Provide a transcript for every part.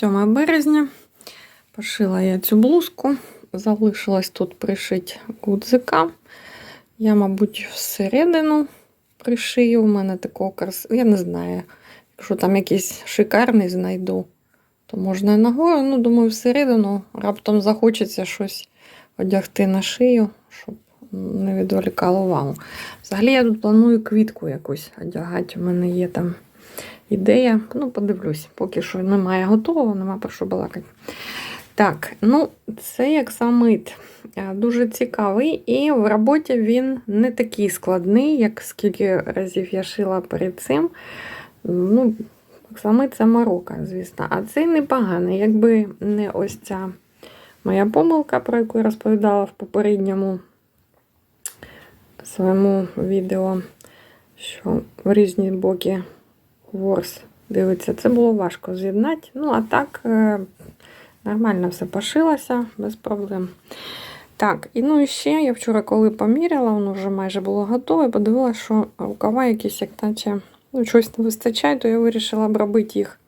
7 березня. Пошила я цю блузку. Залишилось тут пришити гудзика. Я, мабуть, всередину пришию. У мене такого крас... Я не знаю. Якщо там якийсь шикарний знайду, то можна і нагору. Ну, думаю, всередину раптом захочеться щось одягти на шию, щоб не відволікало увагу. Взагалі я тут планую квітку якусь одягати. У мене є там ідея. Ну, подивлюсь, поки що немає готового, нема про що балакати. Так, ну, це як самит. Е, Дуже цікавий, і в роботі він не такий складний, як скільки разів я шила перед цим. Ну, самит це морока, звісно. А цей непоганий. Якби не ось ця моя помилка, про яку я розповідала в попередньому своєму відео, що в різні боки ворс дивиться, це було важко з'єднати. Ну, а так, е, нормально все пошилося, без проблем. Так, і ну і ще я вчора, коли поміряла, воно вже майже було готове, подивилася, що рукава якісь, як наче ну, щось не вистачає, то я вирішила б робити їх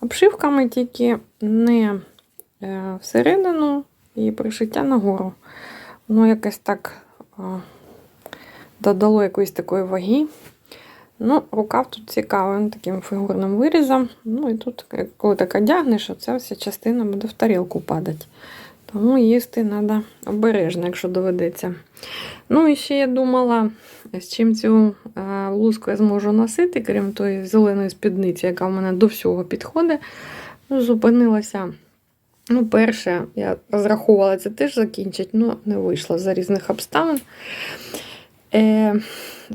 обшивками, тільки не е, всередину і пришиття нагору. Воно якось так додало якоїсь такої ваги. Ну, рукав тут цікавий, він таким фігурним вирізом. Ну і тут, коли так одягнеш, оця вся частина буде в тарілку падати. Тому їсти треба обережно, якщо доведеться. Ну, і ще я думала, з чим цю е, луску я зможу носити, крім тої зеленої спідниці, яка в мене до всього підходить. Ну, Зупинилася. Ну, перше, я розраховувала це теж закінчити, але не вийшло за різних обставин. Е,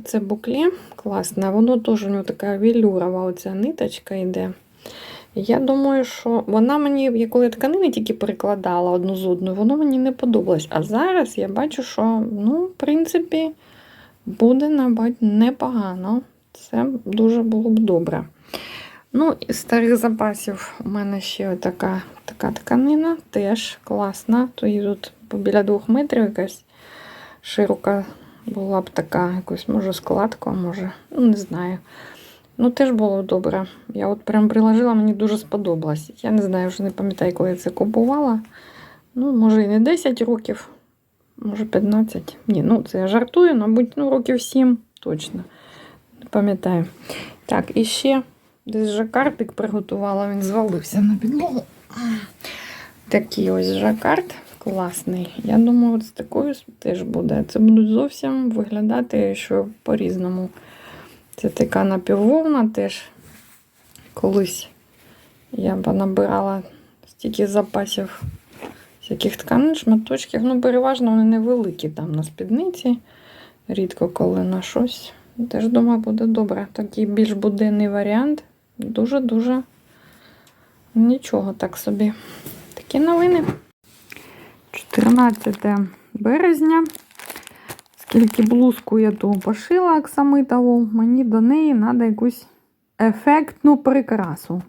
Це буклі класне, воно теж у нього така вілюрова оця ниточка йде. Я думаю, що вона мені, я коли тканини тільки перекладала одну з одною, воно мені не подобалось. А зараз я бачу, що, ну, в принципі, буде набагато непогано. Це дуже було б добре. Ну, із старих запасів у мене ще така, така тканина, теж класна. Тут біля двох метрів якась широка була б така, якось, може, складка, може, ну, не знаю. Ну, теж було добре. Я от прям приложила, мені дуже сподобалось. Я не знаю, вже не пам'ятаю, коли я це купувала. Ну, може, і не 10 років, може 15. Ні, ну це я жартую, мабуть, ну, років 7 точно. Не пам'ятаю. Так, і ще десь жакартик приготувала, він звалився на підлогу. Такий ось жакард класний. Я думаю, з такою теж буде. Це будуть зовсім виглядати що по-різному. Це така напіввовна теж колись я б набирала стільки запасів всяких тканин, шматочків. Ну, переважно вони невеликі там на спідниці. Рідко коли на щось. Теж думаю, буде добре. Такий більш буденний варіант. Дуже-дуже нічого так собі. Такі новини. 14 березня. Скільки блузку я ту пошила аксамитову, мені до неї треба якусь ефектну прикрасу.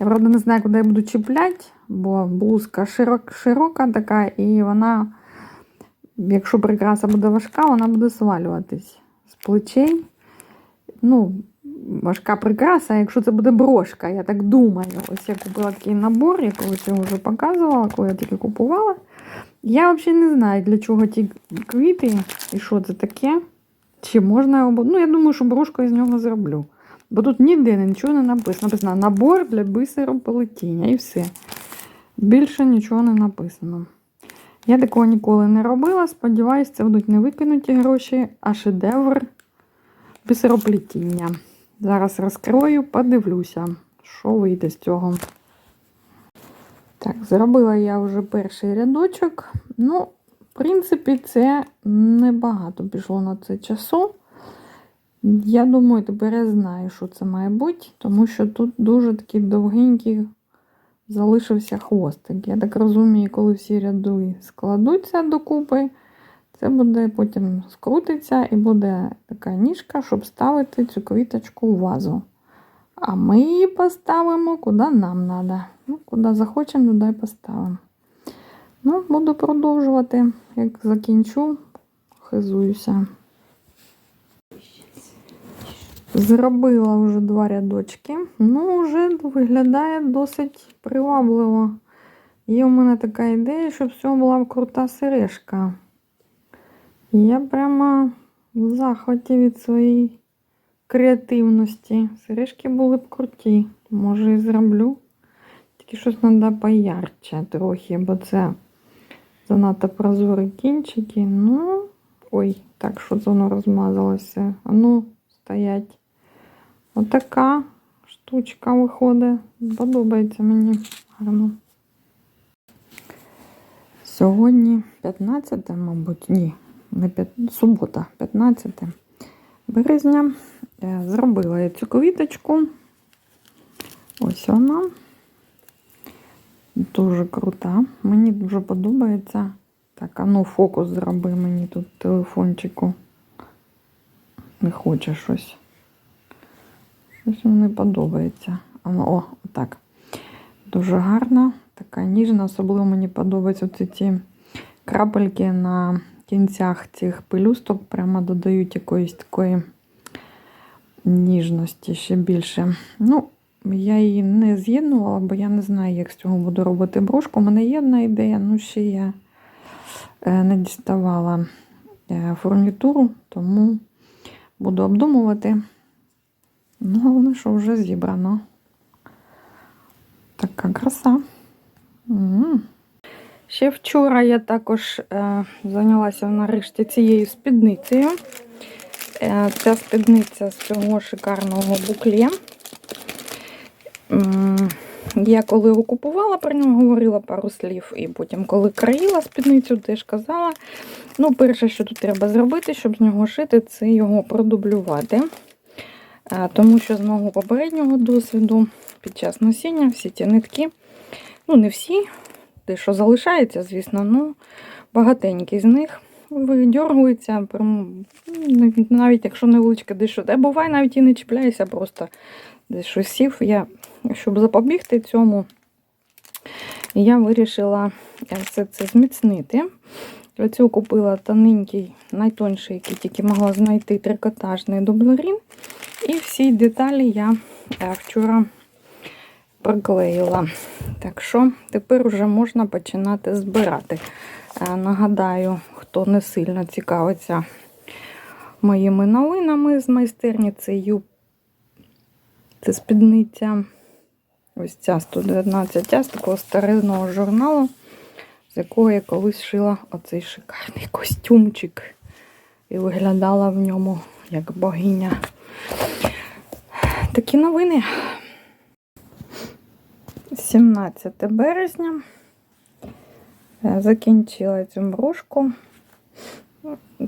Я, правда, не знаю, куди я буду чіпляти, бо блузка широк, широка така, і вона, якщо прикраса буде важка, вона буде свалюватись з плечей. Ну, важка прикраса, якщо це буде брошка, я так думаю. Ось я купила такий набор, я вже показувала, коли я тільки купувала. Я взагалі не знаю, для чого ті квіти і що це таке. Чи можна його. Ну, я думаю, що брошку я з нього зроблю. Бо тут ніде нічого не написано. Написано набор для бисерополетіння і все. Більше нічого не написано. Я такого ніколи не робила. Сподіваюсь, це будуть не викинуті гроші, а шедевр бисероплетіння. Зараз розкрою, подивлюся, що вийде з цього. Так, зробила я вже перший рядочок. Ну, в принципі, це небагато пішло на це часу. Я думаю, тепер я знаю, що це має бути, тому що тут дуже такий довгенький залишився хвостик. Я так розумію, коли всі ряди складуться докупи, це буде потім скрутиться і буде така ніжка, щоб ставити цю квіточку в вазу. А ми її поставимо куди нам треба. Ну, Куди захочемо, туди і поставимо. Ну, буду продовжувати. Як закінчу, хизуюся. Зробила вже два рядочки. ну, вже виглядає досить привабливо. Є у мене така ідея, щоб з була крута сережка. Я прямо в захваті від своєї креативності. Сережки були б круті. Може і зроблю. Тільки щось треба поярче трохи, бо це занадто прозорі кінчики. Ну, ой, так, що воно розмазалося. А ну, стоять. Отака штучка виходить. Подобається мені гарно. Сьогодні 15, мабуть, ні, не 5, субота, 15 березня. Е, Зробила я цю квіточку. Ось вона. Дуже крута. Мені дуже подобається. Так, а ну фокус зроби мені тут телефончику. Не хоче щось. Щось мені подобається. Ну, О, так. Дуже гарна, така ніжна. Особливо мені подобаються ці крапельки на кінцях цих пелюсток. Прямо додають якоїсь такої ніжності ще більше. Ну, я її не з'єднувала, бо я не знаю, як з цього буду робити брошку. У мене є одна ідея, ну ще я е, не діставала е, фурнітуру, тому буду обдумувати. Ну, головне, що вже зібрано. Така краса. М. Ще вчора я також е, зайнялася нарешті цією спідницею. Е, ця спідниця з цього шикарного букле. Я коли купувала, про нього говорила пару слів, і потім, коли країла спідницю, теж казала. Ну, перше, що тут треба зробити, щоб з нього шити, це його продублювати. Е, Тому що з мого попереднього досвіду під час носіння всі ці нитки, ну не всі, те, що залишається, звісно, ну багатенькі з них видьоргуються, прям, ну, навіть якщо невеличке десь що. Та буває, навіть і не чіпляюся, просто десь щось сів. Я, щоб запобігти цьому, я вирішила все це зміцнити. Для цього купила тоненький, найтонший, який тільки могла знайти трикотажний дублерін. І всі деталі я е, вчора приклеїла. Так що тепер вже можна починати збирати. Е, Нагадаю, хто не сильно цікавиться моїми новинами з майстерні, це юб, це спідниця. Ось ця 119 ця з такого старинного журналу, з якого я колись шила оцей шикарний костюмчик. І виглядала в ньому як богиня. Такі новини. 17 березня. Е, Закінчила цю брошку.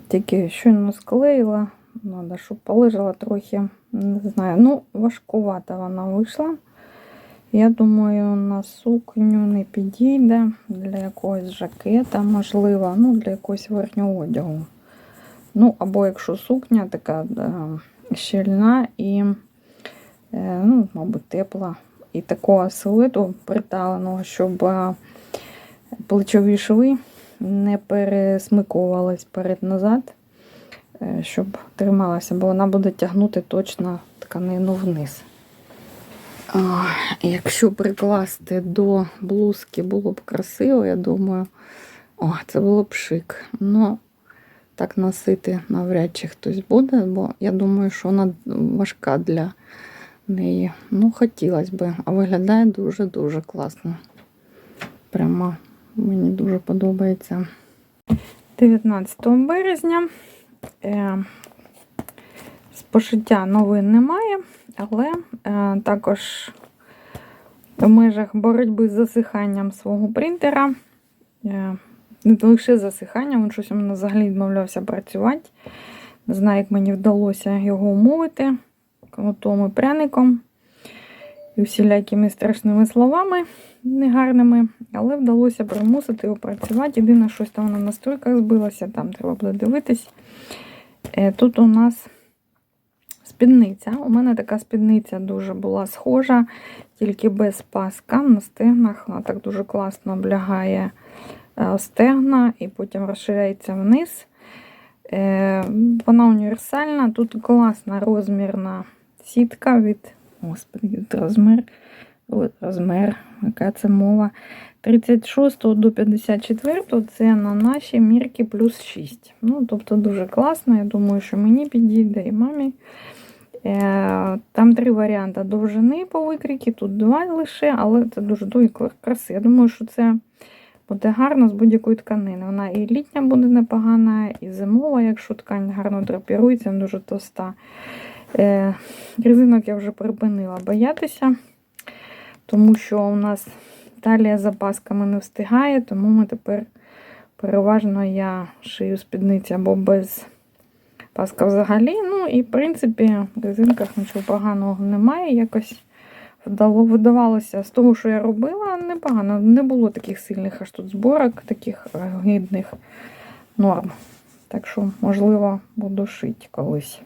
Тільки щойно склеїла. Треба, щоб полежала трохи. Не знаю. Ну, важкувата вона вийшла. Я думаю, на сукню не підійде для якогось жакета, можливо, ну, для якогось верхнього одягу. Ну, або якщо сукня така щільна і, е, ну, мабуть, тепла. І такого силуету приталеного, щоб е, плечові шви не пересмикувались перед-назад, е, щоб трималася, бо вона буде тягнути точно тканину вниз. Якщо прикласти до блузки було б красиво, я думаю, о, це було б шик. Ну, так носити навряд чи хтось буде, бо я думаю, що вона важка для неї. Ну, хотілося б, а виглядає дуже-дуже класно. Прямо мені дуже подобається. 19 березня. Е, з пошиття новин немає, але е, також в межах боротьби з засиханням свого принтера. Е, не лише засиханням, він щось у мене взагалі відмовлявся працювати. Не знаю, як мені вдалося його умовити кнутом і пряником і всілякими страшними словами негарними, але вдалося примусити його працювати. Єдине, щось там на настройках збилося, там треба буде дивитись. Е, Тут у нас спідниця. У мене така спідниця дуже була схожа, тільки без паска на стегнах. Вона так дуже класно облягає е, стегна і потім розширяється вниз. Е, Вона універсальна. Тут класна розмірна сітка від Господи, тут розмір. Розмір, яка це мова. 36 до 54 це на наші мірки плюс 6. Ну, тобто дуже класно. Я думаю, що мені підійде і мамі. Е, Там три варіанти довжини по викріки, тут два лише, але це дуже дуже краси. Я думаю, що це буде гарно з будь-якої тканини. Вона і літня буде непогана, і зимова, якщо ткань гарно драпірується, дуже товста. Е, Резинок я вже припинила боятися, тому що у нас талія за пасками не встигає, тому ми тепер переважно я шию спідниці або без паска взагалі. Ну і в принципі в резинках нічого поганого немає. Якось видавалося з того, що я робила, непогано. Не було таких сильних аж тут зборок, таких гідних норм. Так що, можливо, буду шити колись.